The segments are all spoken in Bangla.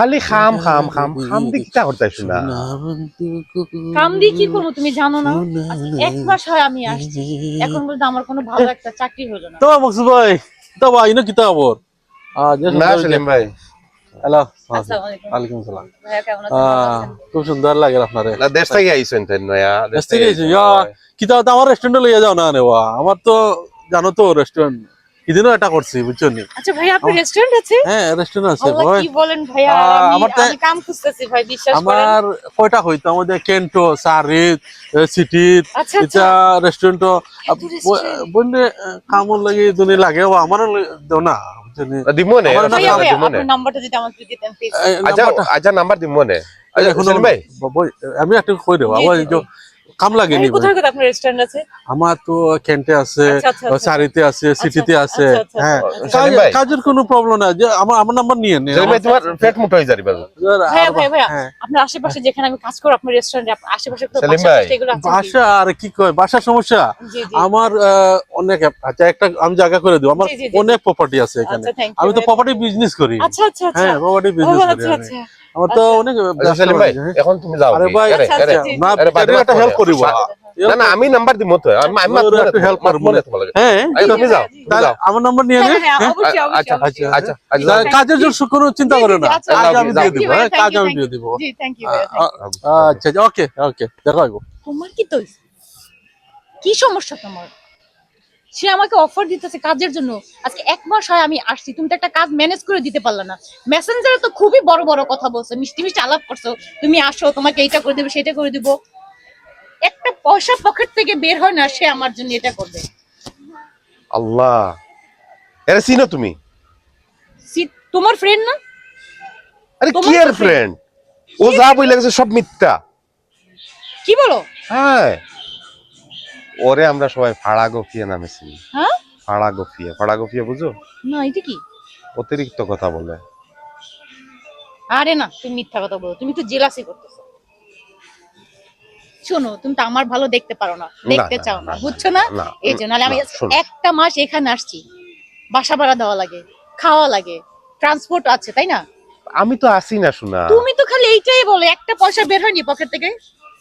খালি খাম খাম খাম খাম দি কিতা করতেছ না। কাম দিয়ে কি করব তুমি জানো না? এক মাস হয় আমি আসছি। এখন পর্যন্ত আমার কোনো ভালো একটা চাকরি হলো না। তো মকসুদ ভাই তো ভাই ইনো কিতা খবর না সেলিম ভাই। হ্যালো আসসালামু আলাইকুম। ওয়ালাইকুম সালাম। ভাইয়া কেমন আছেন? আহ, খুব সুন্দর লাগে আপনারে। না দেশ থেকে আইছেন তাই নয়া দেশ থেকে আইছো? ইয়া, কিতা তো আমার রেস্টুরেন্টে লইয়া যাও না নেওয়া আমার তো জানো তো রেস্টুরেন্ট ইদিনও এটা করছি বুঝছ নি আচ্ছা ভাইয়া আপনার রেস্টুরেন্ট আছে? হ্যাঁ রেস্টুরেন্ট আছে ভাই কি বলেন আহ, আমি- আমার আমি কাম খুঁজতেছি ভাই বিশ্বাস করেন। আমার কয়টা হইতো? আমাদের কেন্টো সারিত সিটি আচ্ছা এটা রেস্টুরেন্ট কামর লাগে দুনি লাগে ও আমার দেও না আপনার নাম্বারটা যদি আমাকে দিতেন প্লিজ আচ্ছা আচ্ছা নাম্বার ভাই। আমি একটা কই দেবো? আমার কোথায় কোথায় আপনার রেস্টুরেন্ট আছে? আমার তো কেন্টে আছে আচ্ছা, আচ্ছা, আচ্ছা। সারিতে আছে সিটিতে আছে। হ্যাঁ। কাজের কোনো প্রবলেম না যে আমার আমার নাম্বার নিয়ে নে ভাই তোমার পেট মুঠো হয়ে যাবে হ্যাঁ। আপনার আশেপাশে যেখানে আমি কাজ করি আপনার রেস্টুরেন্টে আশেপাশে কোনো? বাসা আর কি কয় বাসার সমস্যা? জি জি। আমার আহ, অনেক আচ্ছা একটা আমি জায়গা করে দেবো আমার। অনেক প্রপার্টি আছে এখানে। আমি তো প্রপার্টি বিজনেস করি। আচ্ছা আচ্ছা আচ্ছা। হ্যাঁ প্রপার্টি বিজনেস করি আচ্ছা। আচ্ছা। আমার তো আচ্ছা। অনেক আচ্ছা ব্যবসা সেলিম ভাই আছে। এখন তুমি যাও আরে ভাই আরে, আচ্ছা, আরে, জি, জি। না একটা হেল্প করে। করিব না না আমি নাম্বার দিমো তো। আমি একটু করব। লাগে হ্যাঁ? তুমি যাও আমার নাম্বার নিয়ে নে। আচ্ছা আচ্ছা আচ্ছা আচ্ছা কাজের জন্য কোনো চিন্তা করো না। কাজ আমি দিয়ে দিব হ্যাঁ কাজ আমি দিয়ে দিব। জি থ্যাংক ইউ আচ্ছা ওকে ওকে দেখা হইব। তোমার কি তো কি সমস্যা তোমার? সে আমাকে অফার দিতেছে কাজের জন্য। আজকে এক মাস হয় আমি আসছি তুমি তো একটা কাজ ম্যানেজ করে দিতে পারলে না। মেসেঞ্জারে তো খুবই বড় বড় কথা বলছো মিষ্টি মিষ্টি আলাপ করছ। তুমি আসো তোমাকে এইটা করে দেবো সেটা করে দিব। একটা পয়সা পকেট থেকে বের হয় না সে আমার জন্য এটা করবে। আল্লাহ। এরা চিনো তুমি? সি- তোমার ফ্রেন্ড না? আরে কি আর ফ্রেন্ড ও যা বই লাগছে সব মিথ্যা। কি বলো? হ্যাঁ। ওরে আমরা সবাই ফাড়া গফিয়া নামে চিনি। হ্যাঁ? ফাড়া গফিয়া ফাড়া গফিয়া বুঝো? না এটা কি? অতিরিক্ত কথা বলে। আরে না তুমি মিথ্যা কথা বলো। তুমি তো জেলাসি করতেছো। শোনো তুমি তো আমার ভালো দেখতে পারো না। দেখতে চাও না, বুঝছ না? এই জন্য আমি একটা মাস এখানে আসছি। বাসা ভাড়া দেওয়া লাগে খাওয়া লাগে ট্রান্সপোর্ট আছে তাই না? আমি তো আসি না শোনা। তুমি তো খালি এইটাই বলো একটা পয়সা বের হয়নি পকেট থেকে?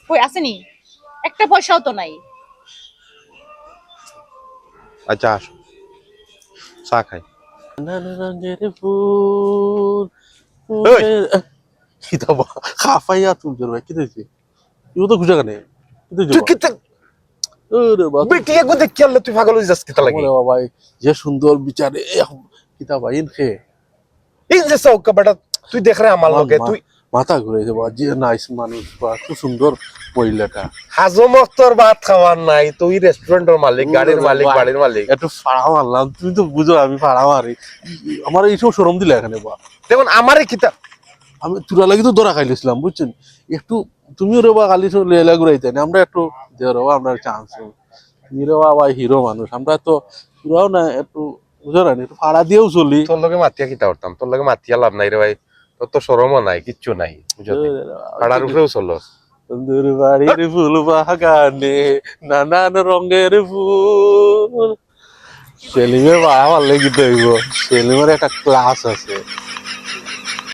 কই আসেনি? একটা পয়সাও তো নাই। আচ্ছা আসো। চা খাই। ফুল! কি দাবা খাফাইয়া ভাই কি তো খুঁজে কানে তুই কিতে ওরে বাবা। বেটিয়া গো দেখি আল্লাহ তুই পাগল হয়ে যাস কিতা লাগে? বাবা যে সুন্দর বিচারে কিতা ভাই ইনখে? এই যে চৌকা বেটা তুই দেখ রে আমার লগে তুই মাথা ঘুরে যাব যে নাইস মানুষ বা খুব সুন্দর মহিলাটা। হাজমত তোর ভাত খাওয়ার নাই তুই রেস্টুরেন্টের মালিক গাড়ির মালিক। বাড়ির মালিক। একটু ফাড়া মারলাম তুমি তো বুঝো আমি ফাড়া মারি আমার এইসব সরম দিলে এখানে বা। দেখুন আমারে কিতা আমি তুরা লাগি তো দরা খাইলেছিলাম বুঝছেন? একটু তুমিও রে বা কালি সব লেলা ঘুরাইতে না আমরা একটু দে রে বা আমরা চান্স রে বা ভাই হিরো মানুষ আমরা তো পুরাও না একটু বুঝো না একটু ফাড়া দিয়েও চলি। তোর লগে মাতিয়া কিতা করতাম তোর লগে মাতিয়া লাভ নাই রে ভাই। তোর তো সরমও নাই কিচ্ছু নাই বুঝলি? পাড়ার উপরেও চলো সুন্দর বাড়ির ফুল বাগানে নানান রঙের ফুল। সেলিমের বা ভালো গীত দেখব সেলিমের একটা ক্লাস আছে।